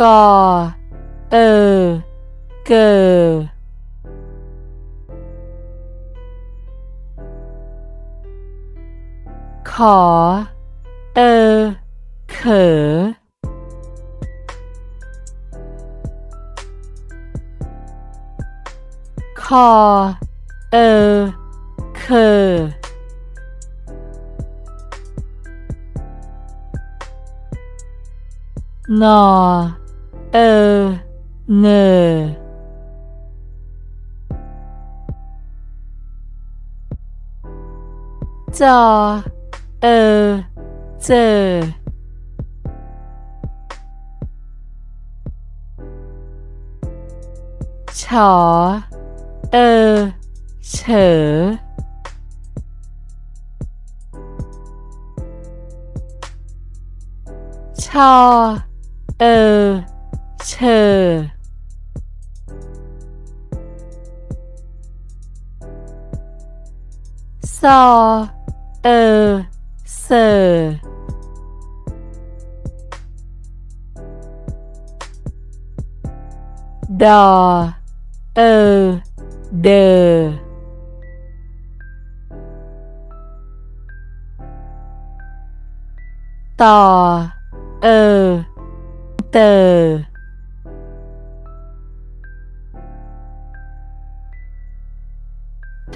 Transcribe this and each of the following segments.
กอ เออ เกอขอ เออ เขอ คอ เออเคองอ เออเงอจอเอ อเจอฉอเออเ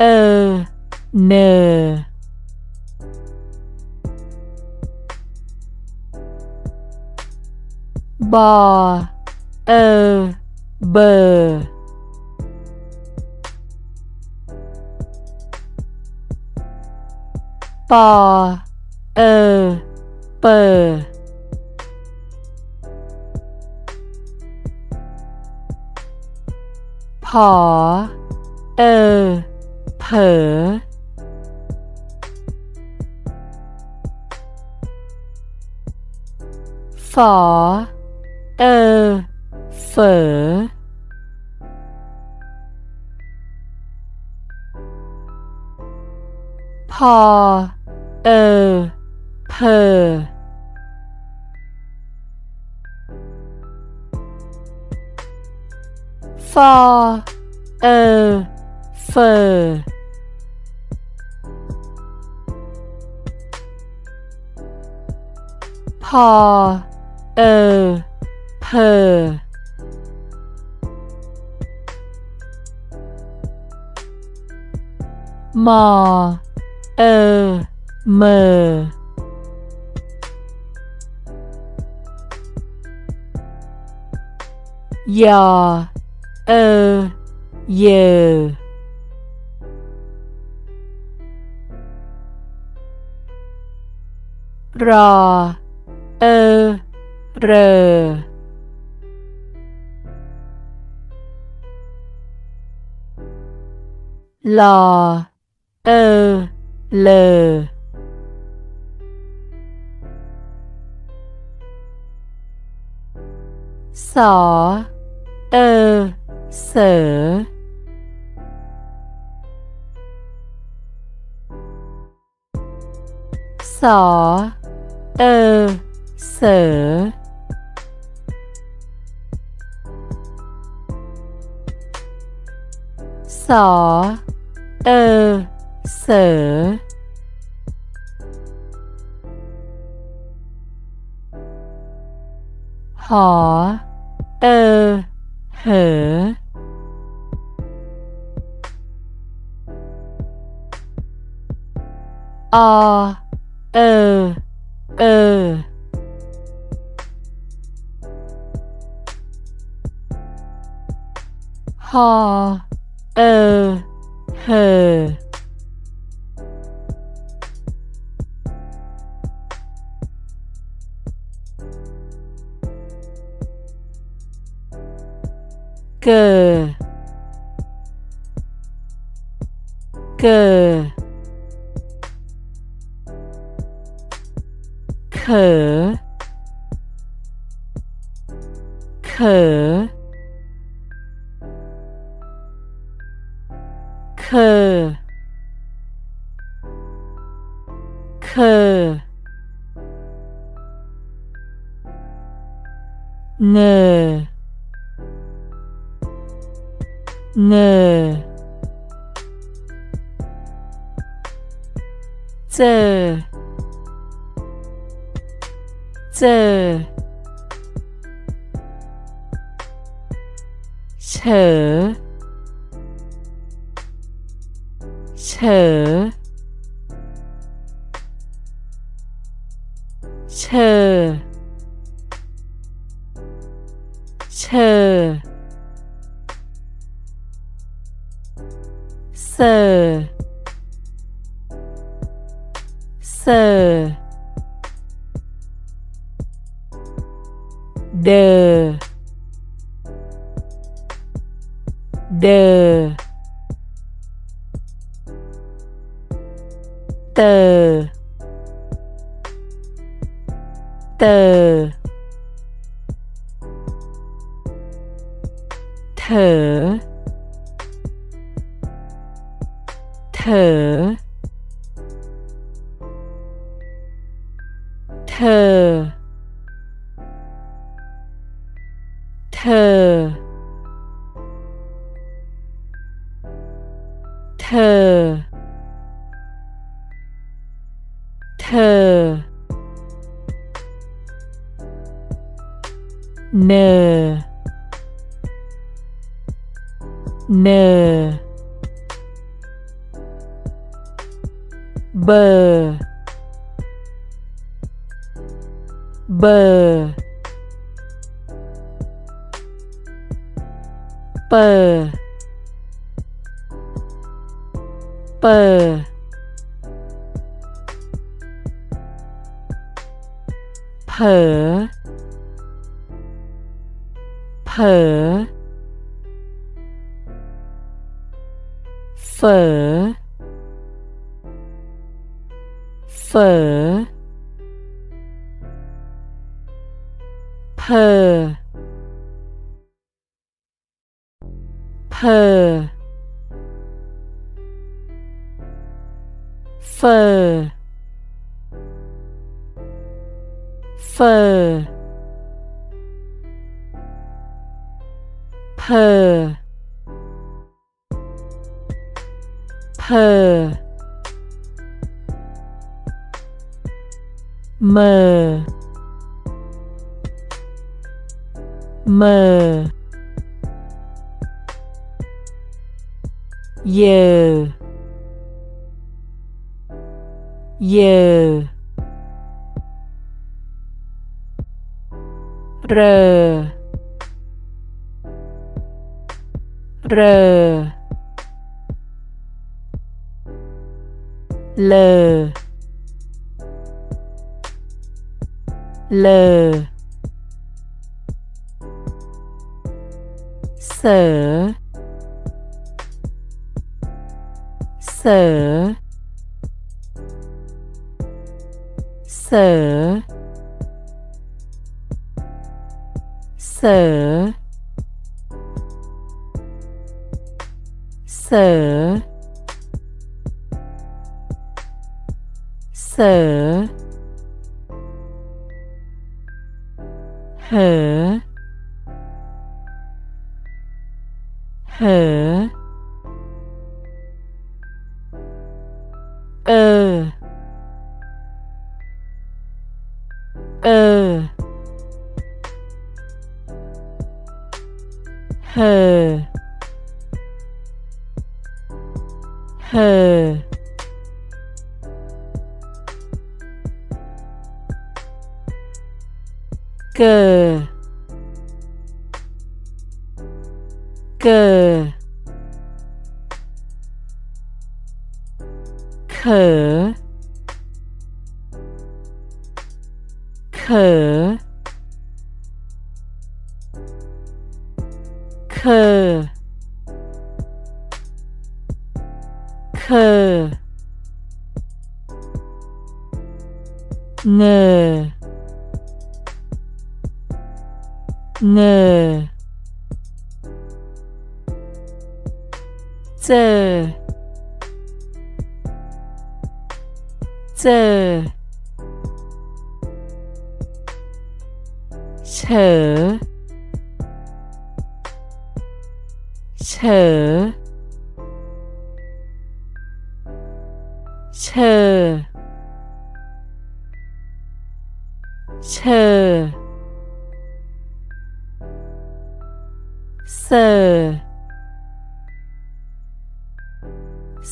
เออ เนอ บอ เออ เบอร์ปอ เออ เปอร์ผอ เออ เผลอฝอ เออ เฝอ พอ เออ เพอ ฟอ เออ เฟอพอ เออ เพอมอ เออ เมอ ยอ เออ เยอ รอ เออ เรอ ลอ เออ เลอ สอ เออ เสอสอ เออเสอสอเออเสอหอเออเหออเออ เออหอเออเหอเกอ เกอ เขอ เขอ เคอ เคอเนอเนอเจอ เจอเฉอเเดอเดอเตอเตอเถอ เธอ เธอ เธอ เนอ เนอ เบอร์ เบอร์ เปอร์เปอร์เผลอเผลอเฝอเฝอเพอ เพอเฟอเฟอเพอเพอเมอเมอ เยอ เยอ เรอ เรอ เลอ เลอ เสอ เสอเสอ เออเออ เหอเหอเกอเกอ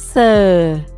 เข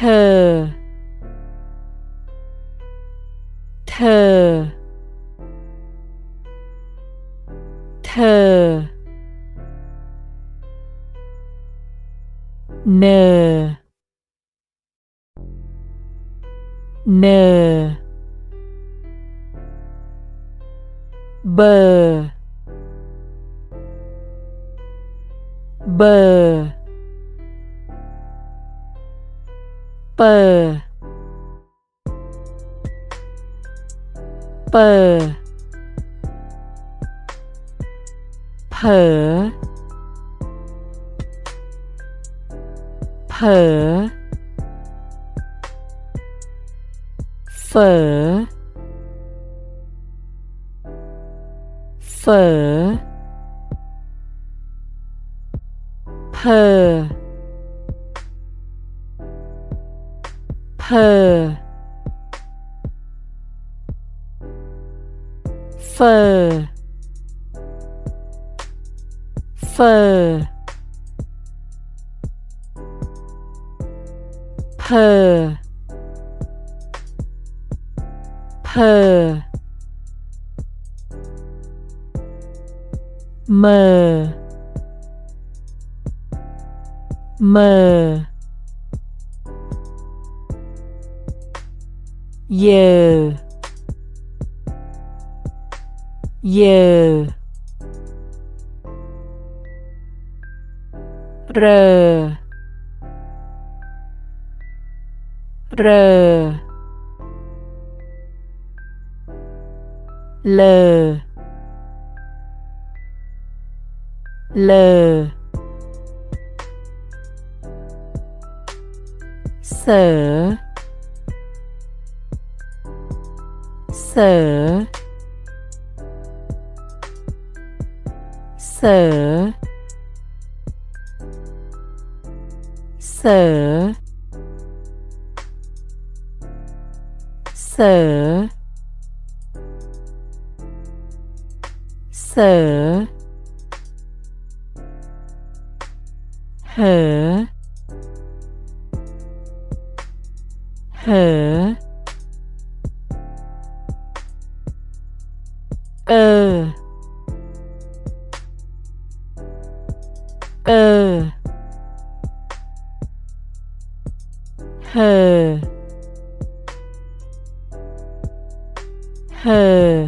เธอ เธอ เธอ เนอ เนอ เบอร์ เบอร์ เปอร์เผลอเผลอเฝอเฝอเพอเพอ เฟอเฟอเพอเพอเมอเมอเยอ เยอ เรอ เรอ เลอ เลอ เสอเสอ เสอ เสอ เสอ เสอ เหอ เหอ เออ เออเหอเหอ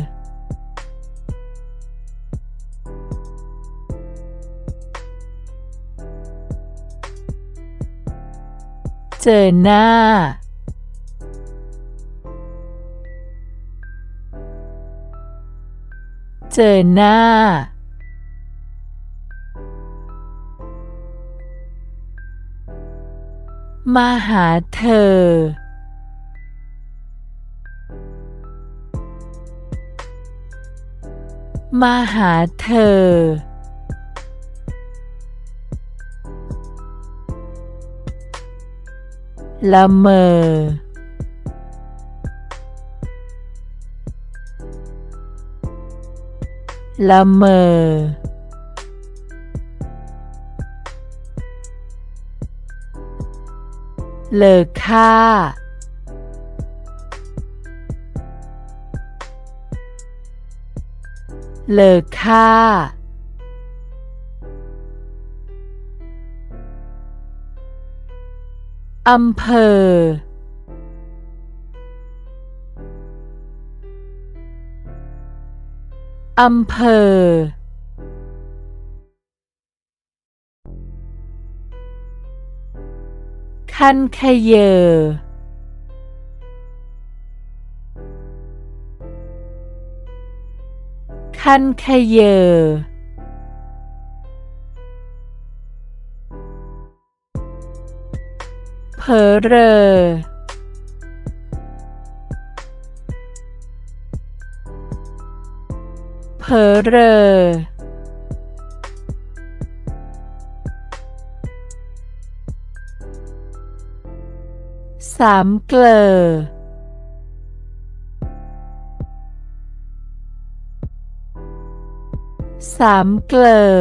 เจอหน้า เจอหน้า มาหาเธอ มาหาเธอ ละเมอ ละเมอ เลอค่า เลอค่า อำเภอ อำเภอ คันขยเยอ คันขยเยอเพอเรอเพอเรอ สามเกลอสามเกลอ